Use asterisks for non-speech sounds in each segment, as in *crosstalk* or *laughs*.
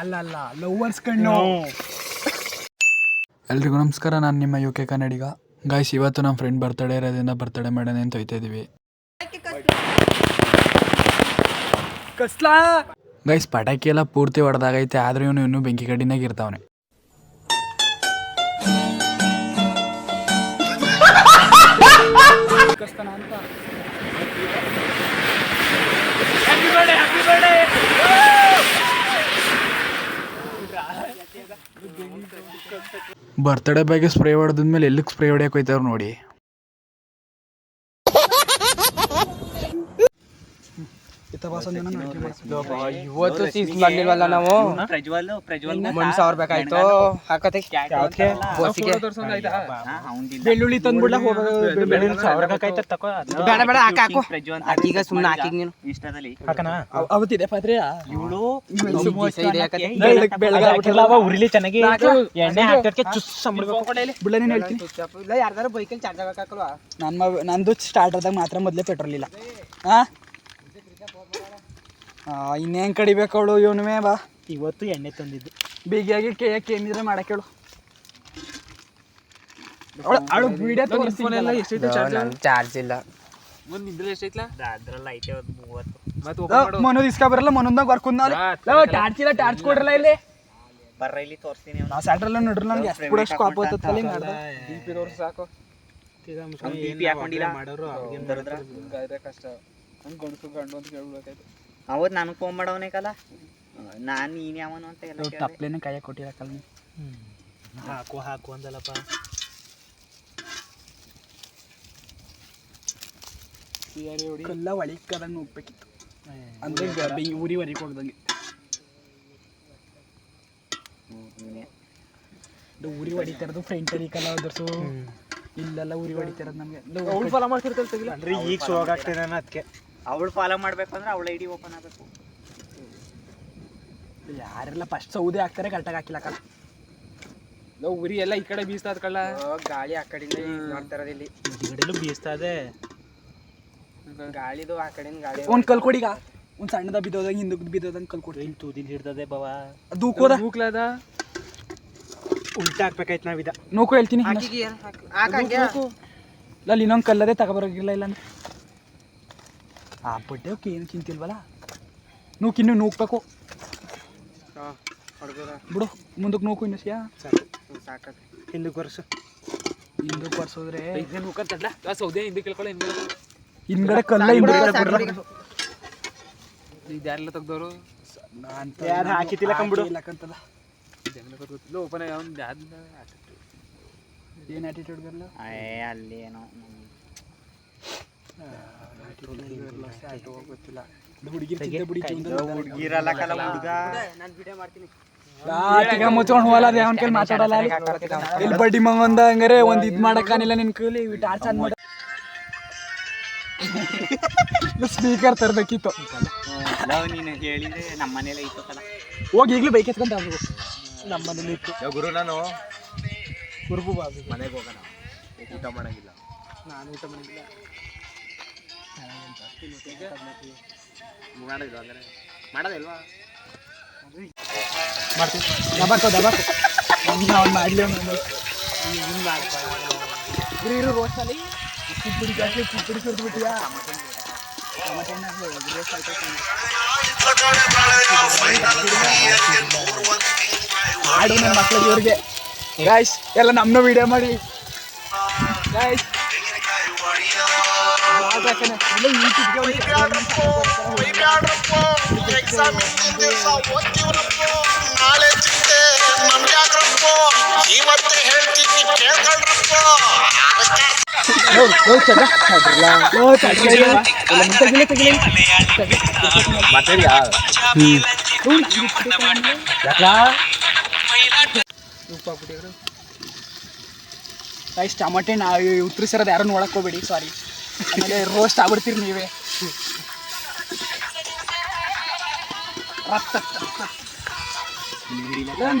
ಅಲ್ಲ ಅಲ್ಲ ಲವರ್ಸ್ ಕಣ್ಣು ಎಲ್ರಿಗೂ ನಮಸ್ಕಾರ ನಾನು ನಿಮ್ಮ ಯು ಕೆ ಕನ್ನಡಿಗ. ಗಾಯ್ಸ್ ಇವತ್ತು ನಮ್ಮ ಫ್ರೆಂಡ್ ಬರ್ತಡೇ ಇರೋದ್ರಿಂದ ಬರ್ತಡೇ ಮಾಡೋಣ ಅಂತ ಹೋಯ್ತಾ ಇದೀವಿ. ಗೈಸ್ ಪಟಾಕಿ ಎಲ್ಲ ಪೂರ್ತಿ ಹೊಡೆದಾಗೈತೆ ಆದ್ರೆ ಇವನು ಇನ್ನೂ ಬೆಂಕಿ ಕಡಿನಾಗ ಇರ್ತಾವನೆ. ಬರ್ತಡೇ ಬಗ್ಗೆ ಸ್ಪ್ರೇ ಹೊಡೆದ್ಮೇಲೆ ಎಲ್ಲಿಗೆ ಸ್ಪ್ರೇ ಹೊಡ್ಯಕ್ಕೆ ಹೋಯ್ತಾವ್ರು ನೋಡಿ. ಇವತ್ತು ಸೀಸ್ ಮಾಡ್ಲಿಲ್ವಲ್ಲ ನಾವು? ಪ್ರಜ್ವಲ್ ಪ್ರಜ್ವಲ್ ಒಂದ್ ಸಾವಿರ ಬೇಕಾಯ್ತು. ಹಾಕತೆ ಬೋಸಿಗೆ ಬೆಳ್ಳುಳ್ಳಿ ತಂದ್ಬಿಡ್ಲ? ಬೇಡ ಬೇಡ ಹಾಕ ಹಾಕು. ಪ್ರಜ್ವಲ್ ಸುಮ್ಮನೆ ಹಾಕಿಗ್ ನೀನು. ಇಷ್ಟದಲ್ಲಿ. ಅವತ್ತಿದೆ ಪಾತ್ರೆಯ ಇವಳು ಉರಿಲಿ ಚೆನ್ನಾಗಿ ಎಣ್ಣೆ ಹಾಕಕ್ಕೆ ಚುಸ್ ಬಿಡ ನೀನು ಹೇಳ್ತೀನಿ. ಯಾರ್ದಾರ ಬೈಕಲ್ಲಿ ಚಾರ್ಜ್ ಆಗಬೇಕಲ್ವಾ ನನ್ನ ನಂದು ಸ್ಟಾರ್ಟರ್ದಾಗ ಮಾತ್ರ ಮೊದಲೇ ಪೆಟ್ರೋಲ್ ಇಲ್ಲ. ಹಾ ಇನ್ನೇನು ಕಡಿಬೇಕು ಅವಳು? ಇವನುವೇ ಬಾ. ಇವತ್ತು ಎಣ್ಣೆ ತಂದಿದ್ದು. ಬಿಗಿಯಾಗಿ ಕೇಯಕ್ಕೆ ಏನಿದ್ರೆ ಮಾಡಕ್ಕೆ ಹೇಳು ಅವಳು ವಿಡಿಯೋ ತೋರಿಸ್ತೀನಲ್ಲ ಚಾರ್ಜ್? ಇಲ್ಲ. ಅದ್ರಲ್ಲ ಐತೆ ಒಂದು ಮೂವತ್ತು. ಮನೋದ್ ಇಸ್ಕ ಬರಲ್ಲ ಮನೋದಾಗ ಬರ್ಕೊಂಡ್ ಟಾರ್ಚ್ ಇಲ್ಲ ಟಾರ್ಚ್ ಕೊಡ್ರಲ್ಲ ಇಲ್ಲಿ. ಬರ್ರ ಇಲ್ಲಿ ತೋರಿಸ್ತೀನಿ ನಾ ಸ್ಯಾಟ್ರಲ್ಲ ನೋಡ್ರಿ ನನಗೆ ಎಷ್ಟು ಕೂಡ ಸ್ಕಾಪ್ ಹೋಗ್ತಲ್ಲ ಹಿಂಗೆ ಸಾಕು. DP ಹಾಕೊಂಡಿಲ್ಲ. ಮಾಡೋರು ದರಿದ್ರ. ಅವತ್ ನಾನು ಫೋನ್ ಮಾಡವನೇ ಕಲ. ನಾನ್ ನೀನ್ ಯಾವನು ಅಂತ ಎಲ್ಲ ಕೇಳ್ದೆ. ತಪ್ಲೇನೆ ಕೈಯಾಗ ಕೊಟ್ಟಿರಕಲ್ಲ ನೀವು ಹಾಕು ಹಾಕು ಅಂದಲ್ಲಪ್ಪ. ಕಲ್ಲ ಒಳಿಕದಂಗೆ ಹೋಗ್ಬೇಕಿತ್ತು. ಅಂದ್ರೆ ಗ- ಬೆ- ಊರಿ ಹೊರಗೆ ಹೋಗ್ದಂಗೆ. ಹ್ಮ್, ನೀನೇ. ಇದು ಊರಿ ಹೊಡಿತಿರೋದು ಫ್ರೆಂಟ್ ಉರಿ ಒದರ್ಸು. ಇಲ್ಲೆಲ್ಲ ಊರಿ ಹೊಡಿತಿರೋದು ನಮಗೆ. ಫಾಲೋ ಮಾಡ್ತಿರ್ತಾರೆ ಅಂದ್ರೆ ಈಗ ಶೋಗ್ ಆಗ್ತಿದೆ ಅದಕ್ಕೆ ಅವಳು ಫಾಲೋ ಮಾಡ್ಬೇಕು ಅಂದ್ರೆ ಅವಳ ಐಡಿ ಓಪನ್ ಆಗ್ಬೇಕು. ಯಾರೆಲ್ಲ ಫಸ್ಟ್ ಸೌದೆ ಹಾಕ್ತಾರೆ ಕರೆಕ್ಟಾಗಿ ಹಾಕಿಲ್ಲ ಉರಿ ಎಲ್ಲ ಈ ಕಡೆ ಬೀಸ್ತಾ ಕಳ್ಳ. ಗಾಳಿ ಆ ಕಡೆಯಿಂದ ನೋಡ್ತಾ ಇರೋದು ಇಲ್ಲಿ ಕಡೆಲೂ ಬೀಸ್ತಾ ಇದೆ. ಗಾಳಿದು ಆ ಕಡೆಯಿಂದ ಗಾಳಿ ಒಂದು ಕಲ್ ಕೊಡಿಗ ಒಂದು ಸಣ್ಣದ ಬಿದ್ದೋದಂಗೆ ಹಿಂದಕ್ಕೆ ಬಿದ್ದೋದಂಗೆ ಕಲ್ಕೊಡಿ. ಇಲ್ಲಿ ತೂದಿಲ್ ಹಿಡ್ದದೆ ಬವ? ದೂಕೋದ ನೂಕ್ಲದ ಉಲ್ಟಾ ಹಾಕ್ಬೇಕಾಯ್ತು ನಾವಿದ. ನೋಕು ಹೇಳ್ತೀನಿ ಅಲ್ಲಿ ಇನ್ನೊಂದು ಕಲ್ಲದೆ ತಗೊಬರೋಗಿಲ್ಲ ಇಲ್ಲ ಅಂದ್ರೆ ಆ ಬಡ್ಡೆ ಅವಕ್ಕೆ ಏನು ಚಿಂತಿಲ್ವಲ್ಲ ನೂಕ್ ಇನ್ನೂ ನೂಕ್ಬೇಕು. ಬಿಡು ಮುಂದಕ್ಕೆ ನೂಕು ಇನ್ನು ಸಿಯಾ? ಸಾಕು ಸಾಕತ್ತೆ ಹಿಂದಕ್ಕೆ ವರ್ಷ ಹಿಂದಕ್ಕೆ ಬರ್ಸೋದ್ರೆ ಸೌದೇ ಸೌದೆ ಹಿಂದೆ ಕೇಳ್ಕೊಳ್ಳೋ ಹಿಂದೆ ಹಿಂದ್ಗಡೆ ಕಲ್ಲ ಹಿಂದ್ಗಡೆ ಬಿಡ್ರ ಇದ್ಯಾರೆಲ್ಲ ತೆಗ್ದವರು? ಅಂತ ಯಾರು ಹಾಕಿತಿಲ್ಲ ಕಂಬಿಡು. ಇಲ್ಲಕ್ಕಂತಲ್ಲ ಓಪನ್ ಅವ್ನು ಯಾವ್ದು ಏನು ಆಟಿಟ್ಯೂಡ್ ಬರಲ್ಲ ಅಲ್ಲಿ ಏನೋ ನಮ್- ಗೊತ್ತಿಲ್ಲ ಹುಡುಗಿ ಚಿಂತೆ ಬಿಡಿ ಹುಡ್ಗಿರಲ್ಲ ಕಲ ಹುಡ್ಗ ನಾನು ವಿಡಿಯೋ ಮಾಡ್ತೀನಿ ಮುಚ್ಕೊಂಡು ಹೋಗಲ್ಲ ಅವನ ಕೈಲಿ ಮಾತಾಡಲ್ಲ. ಇಲ್ಲಿ ಬಡ್ಡಿ ಮಂಗೊಂದ ಹಂಗಾರೆ ಒಂದ್ ಇದ್ ಮಾಡಕ್ಕಾನಿಲ್ಲ ನಿನ್ ಕೈಲಿ ಟಾರ್ಚ್ ಮಾಡ ಸ್ಪೀಕರ್ ತರ್ಬೇಕಿತ್ತು ಹೋಗಿ ಈಗಲೂ ಬೈಕ್ ಎತ್ಕೊಂತ ಮನೇಲಿ ಇತ್ತು ಗುರು ನಾನು ಗುರುಬು ಮನೆಗೆ ಹೋಗೋಣ ಊಟ ಮಾಡಂಗಿಲ್ಲ ನಾನು ಊಟ ಮಾಡಿಲ್ಲ ಮಾಡಿಲ್ಲ ಅಂದರೆ ಮಾಡೋದಿಲ್ವಾ ದಬಾಕೋ ದಬಾಕೋ ಅವ್ನು ಮಾಡ್ಲಿ ಅವ್ನು ಇರು ಇರು ರೋಸ್ಟಲ್ಲಿ ಪುಡಿ ಜಾಸ್ತಿ ಪುಡಿ ಆಡು ನನ್ನ ಇವ್ರಿಗೆ ಗಾಯ್ಸ್ ಎಲ್ಲ ನಮ್ಮನ್ನ ವಿಡಿಯೋ ಮಾಡಿ. ಗಾಯ್ಸ್ ನಾಳೆ ಚಿಂತೆ ನಮ್ಗ್ಯಾಕ್ರಪ್ಪ ಇವತ್ತೇ ಹೇಳ್ತೀನಿ ಕೇಳ್ಕೊಳ್ರಪ್ಪ ಟಮಾಟೆ ನಾ ಉತ್ತರಿಸಿರೋದು ಯಾರು ನೋಡಕ್ ಹೋಗ್ಬೇಡಿ ಸಾರಿ ಆಮೇಲೆ ರೋಸ್ಟ್ ಆಗ್ಬಿಡ್ತೀರಿ ನೀವೇ.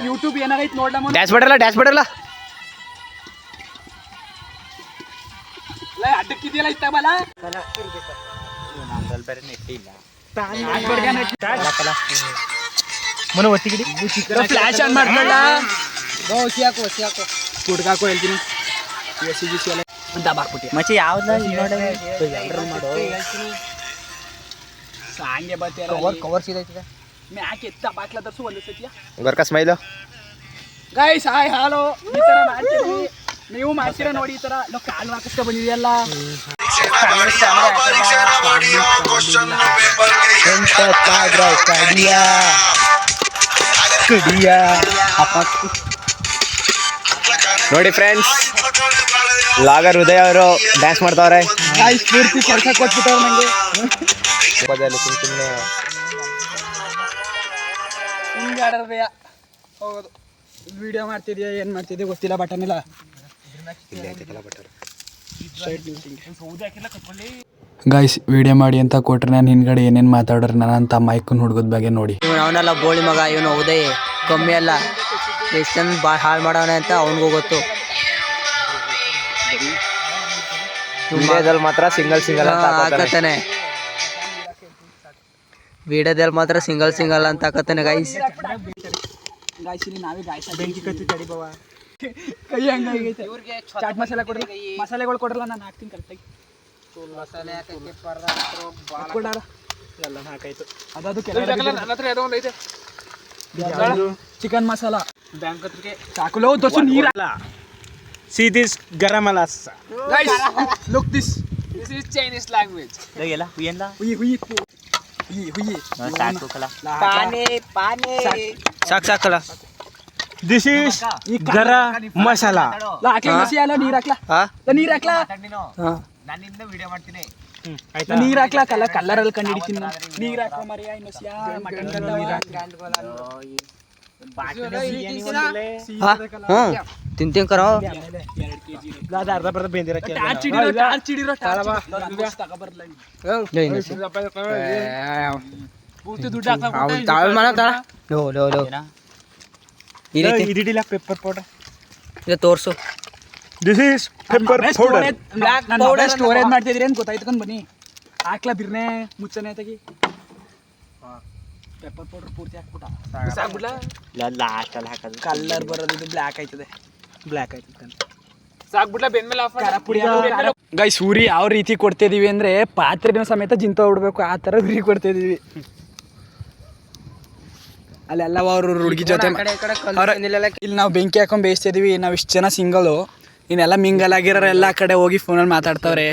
ಯೂಟ್ಯೂಬ್ ಏನಾಗೈತೆ ನೋಡ್ಲಮ್ಮ ಡ್ಯಾಸ್ ಬಿಡಲ್ಲ ಡ್ಯಾಸ್ ಬಿಡಲ್ಲ ಅಡ್ಡಕ್ಕಿದೆಯಲ್ಲ ಇತ್ತ ಬಲ ನಮ್ದ್ರಲ್ಲಿ ಬೇರೆ ನೆಟ್ ಇಲ್ಲ. ಮನೆ ಒತ್ತಿಗಿಡಿ. Flash on ಮಾಡ್ಕೊಳ್ಳ. ಒಸಿ ಹಾಕು ಒಸಿ ಹಾಕು. ಹೇಳ್ತೀನಿ. ಎಸಿ ಎಲ್ಲ. ಅಂತ ಬಾಕ್ಬಿಟ್ಟು ಮಚ್ಚಿ ಯಾವ್ದ ಸಾಂಗೆ ಬರ್ತೀರ ಕವರ್ ಕವರ್ ಸೀದೈತಿದೆ ಮ್ಯಾಕ್ ಎತ್ತ ಬಾಕ್ಲ ತರ್ಸು ಒಂದು ಸತಿಯ ಗೊರ್ಕ ಸ್ಮೈಲು ಗೈಸ್ ಹಾಯ್ ಹಾಲೋ ಈ ತರ ಮಾಡ್ತೀವಿ ನೀವು ಮಾಡ್ತೀರಾ ನೋಡಿ ಈ ತರ ನಾವು ಕಾಲು ಹಾಕಿಸ್ಕೊ ಬಂದಿದೆಯಲ್ಲ ನೋಡಿ ಫ್ರೆಂಡ್ಸ್ ಲಾಗರ್ ಹೃದಯ ಅವರು ಡ್ಯಾನ್ಸ್ ಮಾಡ್ತಾವ್ರೆ. ಸ್ಫೂರ್ತಿ ಕೆಲಸ ಕೊಟ್ಬಿಟ್ಟವ್ರು ನಂಗೆ. ಸುಮ್ ಸುಮ್ಮನೆ ಹಿಂಗೆ ಆಡೋದಯ್ಯ. ಹೋಗೋದು. ವಿಡಿಯೋ ಮಾಡ್ತಿದ್ಯಾ ಏನು ಮಾಡ್ತಿದ್ಯಾ ಗೊತ್ತಿಲ್ಲ ಬಟನ್ ಇಲ್ಲ. ಗಾಯ್ಸ್ ವಿಡಿಯೋ ಮಾಡಿ ಅಂತ ಕೊಟ್ರೆ ನಾನು ಹಿಂದ್ಗಡೆ ಏನೇನು ಮಾತಾಡ್ರೆ ನಾನು ಅಂತ ಮೈಕನ್ ಹುಡುಗದ ಬಗ್ಗೆ ನೋಡಿ. ಇವನು ಅವನೆಲ್ಲ ಬೋಳಿ ಮಗ ಇವನು ಉದಯ್. ಕಮ್ಮಿ ಅಲ್ಲ. ಎಷ್ಟೊಂದು ಚಂದ ಬಾ ಹಾಳು ಮಾಡವನೆ ಅಂತ ಅವನಿಗೂ ಗೊತ್ತು. ವಿಡಿಯೋದಲ್ಲಿ ಮಾತ್ರ ಸಿಂಗಲ್ ಸಿಂಗಲ್. ಹಾಕತ್ತಾನೆ ವಿಡಿಯೋದಲ್ಲಿ ಮಾತ್ರ ಸಿಂಗಲ್ ಸಿಂಗಲ್ ಅಂತ ಹಾಕತ್ತಾನೆ ಗೈಸ್ ಗಾಯ್ಸ್ ಇಲ್ಲಿ ನಾವೇ ಗಾಯ್ಸ್ ಬೆಂಕಿ ಕತ್ತಿ ತಡಿಬವ ಕೈ ಹಂಗಾಗೈತೆ ಚಾಟ್ ಮಸಾಲೆ ಕೊಡ್ರಿ ಮಸಾಲೆಗಳು ಕೊಡ್ರಲ್ಲ ನಾನು ಹಾಕ್ತೀನಿ ಕರೆಕ್ಟಾಗಿ ಕೊಡಾರ ಎಲ್ಲ ಹಾಕಾಯ್ತು ಅದದು ನನ್ನ ಹತ್ರ ಏನೋ ಒಂದು ಐತೆ ಚಿಕನ್ ಮಸಾಲ ಬ್ಯಾಂಕ್ ಹತ್ರಕ್ಕೆ ಸಾಕುಲೋ ದೋಸು ನೀರ see this garam masala guys look this this is Chinese language ಎಲ್ಲ ಹುಯ್ಯಂದ ಹುಯಿ ಹುಯಿ ಹುಯಿ ಹುಯಿ ಸಾಕು ಪಾನಿ ಪಾನಿ ಸಾಕು ಸಾಕಲ್ಲ ದಿಸ್ ಇಸ್ ಗರ ಮಸಾಲ ಹಾಕ್ಲಾ ಮಸಿ ಅಲ್ಲ ನೀರ್ ಹಾಕ್ಲಾ ನೀರ್ ಹಾಕ್ಲಾ ನಾನಿಂದ ವಿಡಿಯೋ ಮಾಡ್ತೀನಿ ನೀರ್ ಹಾಕ್ಲಾ ಕಲ್ಲ ಕಲ್ಲರ್ ಅಲ್ಲಿ ಕಂಡು ಹಿಡಿತೀನಿ ನೀರ್ ಹಾಕೋ ಮರಿಯ ಮಟನ್ ತಿಂತೀನಿ ಕರೋ ಅರ್ಧ ಬರ್ದ ಬೇಂದಿರಕ್ಕೆ ದುಡ್ಡು ಹಾಕ್ತಾ ತಾಳು ಮಾಡತ್ತಾಳ ಲೋ ಲೋ ಲೋ ಈ ರೀತಿ. ಇದಿಡಿಲ್ಲ ಪೆಪ್ಪರ್ ಪೌಡರ್ ಇದು ತೋರ್ಸು. This is pepper powder storage storage ಮಾಡ್ತಿದ್ರಿ ಅಂತ ಗೊತ್ತಾಯ್ತು ಬನ್ನಿ. ಹಾಕ್ಲಾ ಬಿರ್ನೆ ಮುಚ್ಚನೆ ಹಾ. ಪೆಪ್ಪರ್ ಪೌಡರ್ ಪೂರ್ತಿ ಹಾಕ್ಬಿಟ್ಟ. ಸಾಕ್ಬಿಡ್ಲ ಲಾಸ್ಟ್ ಅಲ್ಲಿ ಹಾಕೋದು. ಕಲರ್ ಬರೋದು ಇದು ಬ್ಲ್ಯಾಕ್ ಆಯ್ತದೆ. ಬ್ಲ್ಯಾಕ್ ಆಯ್ತದೆ ಸಾಕ್ಬಿಡ್ಲ ಬೆಂದ್ಮೇಲೆ ಆಫ್ ಖಾರ ಪುಡಿ ಗೈ ಸೂರಿ ಯಾವ ರೀತಿ ಕೊಡ್ತಿದೀವಿ ಅಂದ್ರೆ ಪಾತ್ರೆ ಸಮೇತ ಜಿಂತ ಬಿಡ್ಬೇಕು ಆ ತರ ಉರಿ ಕೊಡ್ತಿದೀವಿ. ಅಲ್ಲೆಲ್ಲ ಅವ್ರ ಹುಡುಗಿ ಜೊತೆ ಇಲ್ಲಿ ನಾವು ಬೆಂಕಿ ಹಾಕೊಂಡ್ ಬೇಯಿಸ್ತಿದೀವಿ ನಾವು ಇಷ್ಟು ಜನ ಸಿಂಗಲ್ ಇನ್ನೆಲ್ಲ ಮಿಂಗಲ್ ಆಗಿರೋ ಎಲ್ಲ ಕಡೆ ಹೋಗಿ ಫೋನಲ್ಲಿ ಮಾತಾಡ್ತಾವ್ರೆ.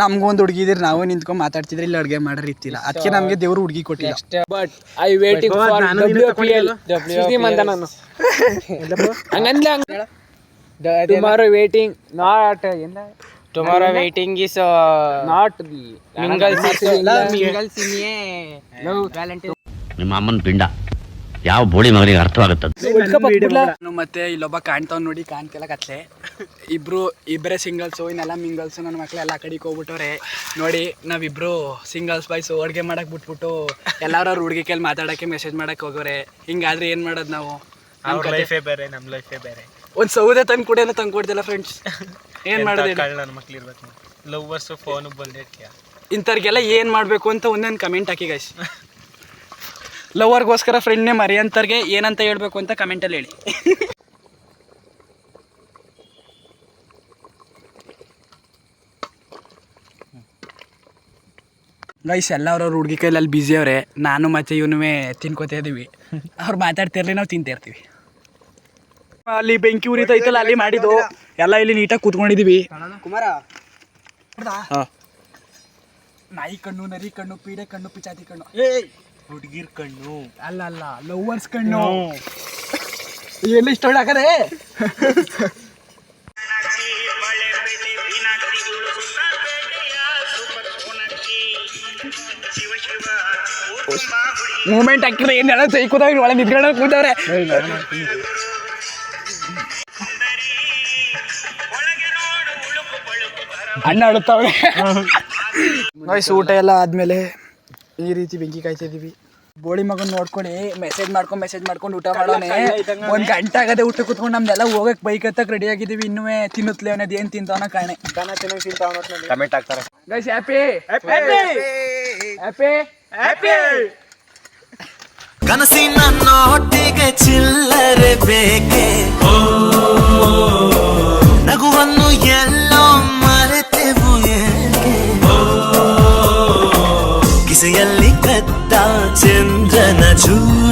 ನಮ್ಗೂ ಒಂದು ಹುಡುಗಿ ಇದ್ರೆ ನಾವು ನಿಂತ್ಕೊಂಡ್ ಮಾತಾಡ್ತಿದ್ರೆ ಇಲ್ಲಿ ಅಡ್ಗೆ ಮಾಡ್ರಿ ಇತ್ತಿಲ್ಲ ಅದಕ್ಕೆ ನಮಗೆ ದೇವ್ರು ಹುಡುಗಿ ಕೊಟ್ಟಿಲ್ಲ. But I waiting for W P L ಶ್ರೀಮಂತ ನಾನು *laughs* ಹಂಗಂದ್ಲ tomorrow waiting not tomorrow waiting is not mingle mingle ನಿಮ್ಮ ಅಮ್ಮನ ಪಿಂಡ. ಯಾವ ಬೋಳಿ ಮಗನಿಗೆ ಅರ್ಥವಾಗುತ್ತದೆ ನಾನು ಮತ್ತೆ ಇಲ್ಲೊಬ್ಬ ಕಾಣ್ತಾವ್ ನೋಡಿ ಕಾಣ್ತಿಲ್ಲ ಕತ್ಲೆ. ಇಬ್ರು ಇಬ್ಬರೇ ಸಿಂಗಲ್ಸು ಇನ್ನೆಲ್ಲ ಮಿಂಗಲ್ಸು ನನ್ನ ಮಕ್ಳು ಎಲ್ಲ ಕಡೆಗೆ ಹೋಗ್ಬಿಟ್ಟವ್ರೆ. ನೋಡಿ ನಾವಿಬ್ರು ಸಿಂಗಲ್ಸ್ ಬಾಯ್ಸು ಅಡುಗೆ ಮಾಡಕ್ ಬಿಟ್ಬಿಟ್ಟು ಎಲ್ಲಾರು ಅವ್ರ ಹುಡುಗಿ ಕೈಲಿ ಮಾತಾಡಕ್ಕೆ ಮೆಸೇಜ್ ಮಾಡಕ್ ಹೋಗೋರೆ. ಹಿಂಗಾದ್ರೆ ಏನ್ ಮಾಡೋದು ನಾವು? ಲೈಫೇ ಬೇರೆ ನಮ್ಮ ಲೈಫೇ ಬೇರೆ. ಒಂದ್ ಸೌದೆ ತಂದು ಕೂಡ ತಂದು ಕೊಡ್ತಿಲ್ಲ ಫ್ರೆಂಡ್ಸ್ ಏನ್ ಮಾಡೋದು? ನನ್ನ ಮಕ್ಳು ಇರ್ಬೇಕು. ಲವ್ವರ್ಸ್ ಫೋನ್ ಬಂದೇ ಇಂಥವ್ರಿಗೆಲ್ಲ ಏನ್ ಮಾಡ್ಬೇಕು ಅಂತ ಒಂದೊಂದು ಕಮೆಂಟ್ ಹಾಕಿ ಗೈಸ್ ಲವರ್ಗೋಸ್ಕರ ಫ್ರೆಂಡ್ನೇ ಮರಿ ಅಂತರ್ಗೆ ಏನಂತ ಹೇಳ್ಬೇಕು ಅಂತ ಕಮೆಂಟಲ್ಲಿ ಹೇಳಿ. ಗೈಸ್ ಎಲ್ಲ ಅವ್ರವ್ರ ಹುಡುಗಿ ಕೈಲಿ ಅಲ್ಲಿ ಬ್ಯುಸಿ ಅವ್ರೆ. ನಾನು ಮತ್ತೆ ಇವನುವೇ ತಿನ್ಕೋತಾ ಇದೀವಿ ಅವ್ರು ಮಾತಾಡ್ತಿರ್ಲಿ ನಾವು ತಿಂತಾ ಇರ್ತೀವಿ. ಅಲ್ಲಿ ಬೆಂಕಿ ಉರಿತೈತಲ್ಲ ಅಲ್ಲಿ ಮಾಡಿದ್ದು. ಎಲ್ಲ ಇಲ್ಲಿ ನೀಟಾಗಿ ಕೂತ್ಕೊಂಡಿದೀವಿ ಕುಮಾರ. ನಾಯಿ ಕಣ್ಣು ನರಿ ಕಣ್ಣು ಪೀಡೆ ಕಣ್ಣು ಪಿಚಾತಿ ಕಣ್ಣು. ಹುಡುಗಿರ್ ಕಣ್ಣು. ಅಲ್ಲ ಅಲ್ಲ ಲವರ್ಸ್ ಕಣ್ಣು. ಎಲ್ಲಿ ಇಷ್ಟ ಹಾಕದೆ ಮೂಮೆಂಟ್ ಹಾಕಿದ್ರೆ ಏನ್ ಹೇಳೋ ಸೈ ಕೂತಾಗ ಒಳಗೆ ನಿಂತ್ಕೊಂಡು ಕೂತವ್ರೆ ಅಣ್ಣ ಅಡುತ್ತವ್ರೆ ವಯಸ್ಸು ಊಟ ಎಲ್ಲ ಆದ್ಮೇಲೆ ಈ ರೀತಿ ಬೆಂಕಿ ಕಾಯ್ತಿದೀವಿ. ಬೋಳಿ ಮಗನ್ ನೋಡ್ಕೊಳ್ಳಿ ಮೆಸೇಜ್ ಮಾಡ್ಕೊಂಡು ಮೆಸೇಜ್ ಮಾಡ್ಕೊಂಡು ಊಟ ಮಾಡೋನೆ. ಒಂದ್ ಗಂಟೆ ಆಗದೆ ಊಟ ಕುತ್ಕೊಂಡು ನಮ್ದೆಲ್ಲ ಹೋಗಕ್ಕೆ ಬೈಕ್ ಹತ್ತಕ್ ರೆಡಿ ಆಗಿದೀವಿ. ಇನ್ನೂ ತಿನ್ನುತ್ತಲೇ ಅವನದ್ ಏನ್ ತಿಂತಾವನ ಕಾಣೆ. ಕಮೆಂಟ್ ಹಾಕ್ತಾರೆ. ಗೈಸ್ ಹ್ಯಾಪಿ ಹ್ಯಾಪಿ ಕನಸಿನ ನೋಟಿಗೆ ಚಿಲ್ಲರೆ ಬೇಕೆ? ಓ ನಗುವನ್ನು ಎಲ್ಲೋ ಕಿಸೆಯಲ್ಲಿ ಕದ್ದ ಚಂದ್ರನ ಚೂರು